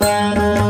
Música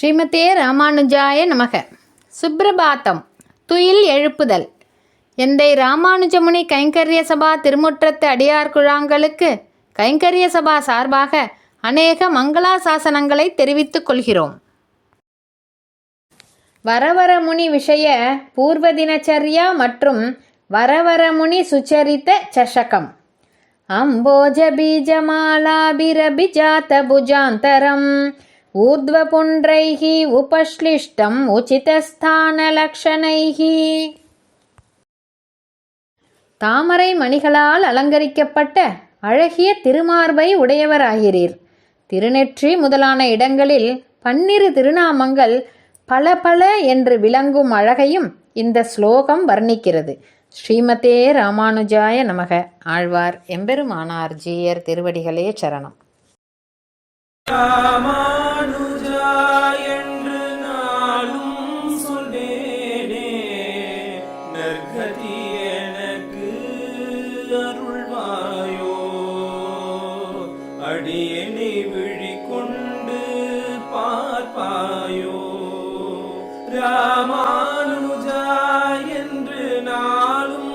ஸ்ரீமதே ராமானுஜாய நமக. சுப்ரபாத்தம். துயில் எழுப்புதல். எந்தை ராமானுஜமுனி கைங்கரிய சபா திருமுற்றத்து அடியார் குழாங்களுக்கு கைங்கரிய சபா சார்பாக அநேக மங்களாசாசனங்களை தெரிவித்துக் கொள்கிறோம். வரவரமுனி விஷய பூர்வ தினச்சரியா மற்றும் வரவரமுனி சுச்சரித்த சஷகம். அம்போஜ பீஜமாலாபிரபிஜாத்த புஜாந்தரம். ஊர்த்வபுண்ட்ரைः உபஷ்லிஷ்டம் உச்சிதஸ்தானலக்ஷணைः தாமரை மணிகளால் அலங்கரிக்கப்பட்ட அழகிய திருமார்பை உடையவராகிறீர். திருநெற்றி முதலான இடங்களில் பன்னிரு திருநாமங்கள் பல பல என்று விளங்கும் அழகையும் இந்த ஸ்லோகம் வர்ணிக்கிறது. ஸ்ரீமதே ராமானுஜாய நமக. ஆழ்வார் எம்பெருமானார் ஜீயர் திருவடிகளே சரணம். அடியனை விழிக்கொண்டு பார்ப்பாயோ? ராமானுஜா என்று நாளும்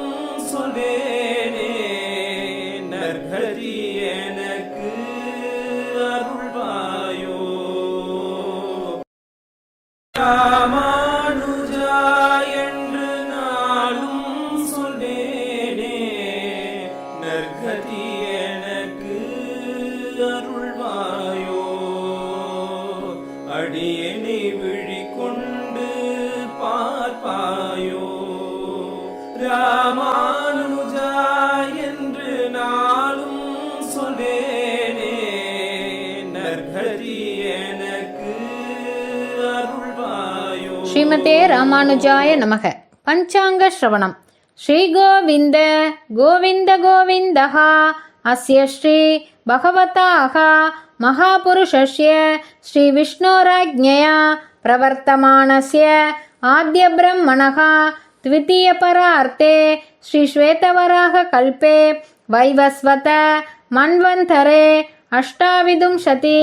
சொல்வேனே நற்கதி எனக்கு அருள்வாயோ? ராமானுஜா என்று நாளும் சொல்வேனே நற்கதி அருள்வாயோ? அடியனை விழிக்கொண்டு பார்ப்பாயோ? ராமானுஜா என்று நாளும் சொல்வேனே நற்கதி எனக்கு அருள்வாயோ? ஸ்ரீமதே ராமானுஜாய நமக. பஞ்சாங்க ஸ்ரவணம். ஸ்ரீ கோவிந்த கோவிந்த கோவிந்தகா अस्य श्रीभगवताः महापुरुषस्य श्रीविष्णोराज्ञया प्रवर्तमानस्य आद्यब्रह्मणः द्वितीयपरार्ते श्रीश्वेतवराहकल्पे वैवस्वत मन्वन्तरे अष्टाविंशति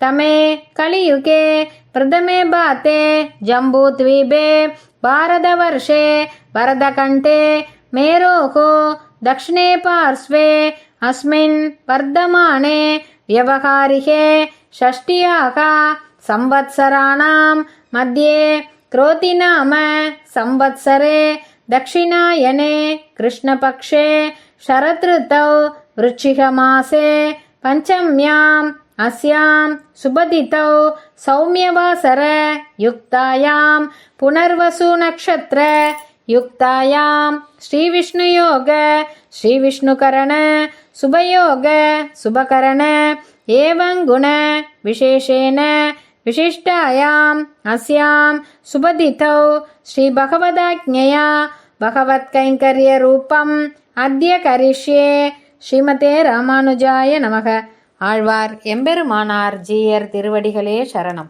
तमे कलियुगे प्रथमे भाते जम्बूद्वीपे भारतवर्षे भरतकण्ठे मेरोः दक्षिणे पार्श्वे अस्मिन् वर्धमाने व्यवहारिके षष्ट्याः संवत्सराणां मध्ये क्रोतिनाम संवत्सरे दक्षिणायने कृष्णपक्षे शरदृतौ वृश्चिकमासे पञ्चम्याम् अस्यां सुबदितौ सौम्यवासर युक्तायां पुनर्वसुनक्षत्र युक्तायां श्रीविष्णुयोग श्रीविष्णुकरण शुभयोग शुभकरण एवं गुण विशेषेण विशिष्टायाम् अस्यां सुबदितौ श्रीभगवदाज्ञया भगवत्कैङ्कर्यरूपम् अद्य करिष्ये ஸ்ரீமதே ராமானுஜாய நமக ஆழ்வார் எம்பெருமானார் ஜீயர் திருவடிகளே சரணம்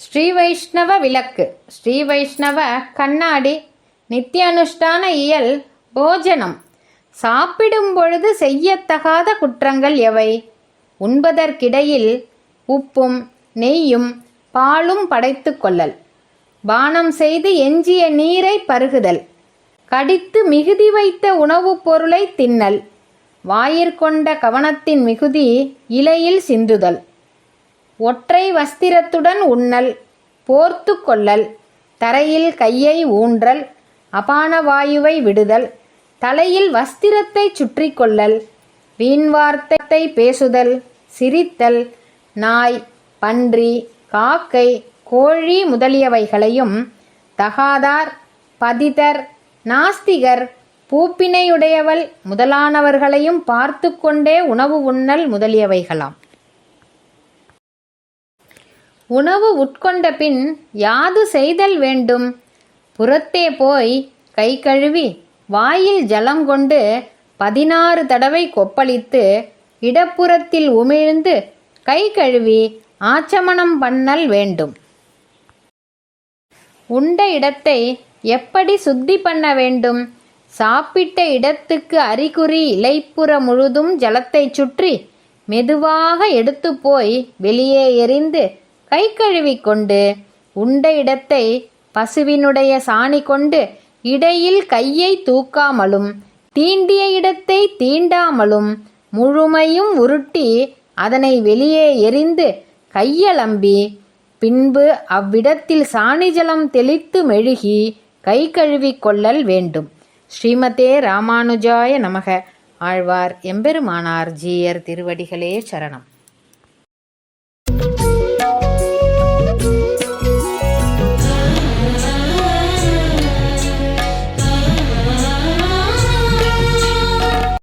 ஸ்ரீ வைஷ்ணவ விளக்கு. ஸ்ரீ வைஷ்ணவ கண்ணாடி நித்தியானுஷ்டான இயல் போஜனம். சாப்பிடும் பொழுது செய்யத்தகாத குற்றங்கள் எவை? உண்பதற்கிடையில் உப்பும் நெய்யும் பாலும் படைத்து கொள்ளல். பானம் செய்து எஞ்சிய நீரை பருகுதல். கடித்து மிகுதி வைத்த உணவுப் பொருளை தின்னல். வாயிற்கொண்ட கவனத்தின் மிகுதி இலையில் சிந்துதல். ஒற்றை வஸ்திரத்துடன் உண்ணல் போர்த்து கொள்ளல் தரையில் கையை ஊன்றல் அபான வாயுவை விடுதல் தலையில் வஸ்திரத்தை சுற்றி கொள்ளல் வீண்வார்த்தத்தை பேசுதல் சிரித்தல் நாய் பன்றி காக்கை கோழி முதலியவைகளையும் தகாதார் பதிதர் நாஸ்திகர் பூப்பினையுடையவள் முதலானவர்களையும் பார்த்து கொண்டே உணவு உண்ணல் முதலியவைகளாம். உணவு உட்கொண்ட பின் யாது செய்தல் வேண்டும்? புறத்தே போய் கை கழுவி வாயில் ஜலம் கொண்டு பதினாறு தடவை கொப்பளித்து இடப்புறத்தில் உமிழ்ந்து கை கழுவி ஆச்சமனம் பண்ணல் வேண்டும். உண்ட இடத்தை எப்படி சுத்தி பண்ண வேண்டும்? சாப்பிட்ட இடத்துக்கு அறிகுறி இலைப்புற முழுதும் ஜலத்தை சுற்றி மெதுவாக எடுத்து போய் வெளியே எறிந்து கை கழுவிக் கொண்டு உண்ட இடத்தை பசுவினுடைய சாணி கொண்டு இடையில் கையை தூக்காமலும் தீண்டிய இடத்தை தீண்டாமலும் முழுமையும் உருட்டி அதனை வெளியே எறிந்து கையளம்பி பின்பு அவ்விடத்தில் சாணிஜலம் தெளித்து மெழுகி கை கழுவிக்கொள்ளல் வேண்டும். ஸ்ரீமதே ராமானுஜாய நமக. ஆழ்வார் எம்பெருமானார் ஜீயர் திருவடிகளே சரணம்.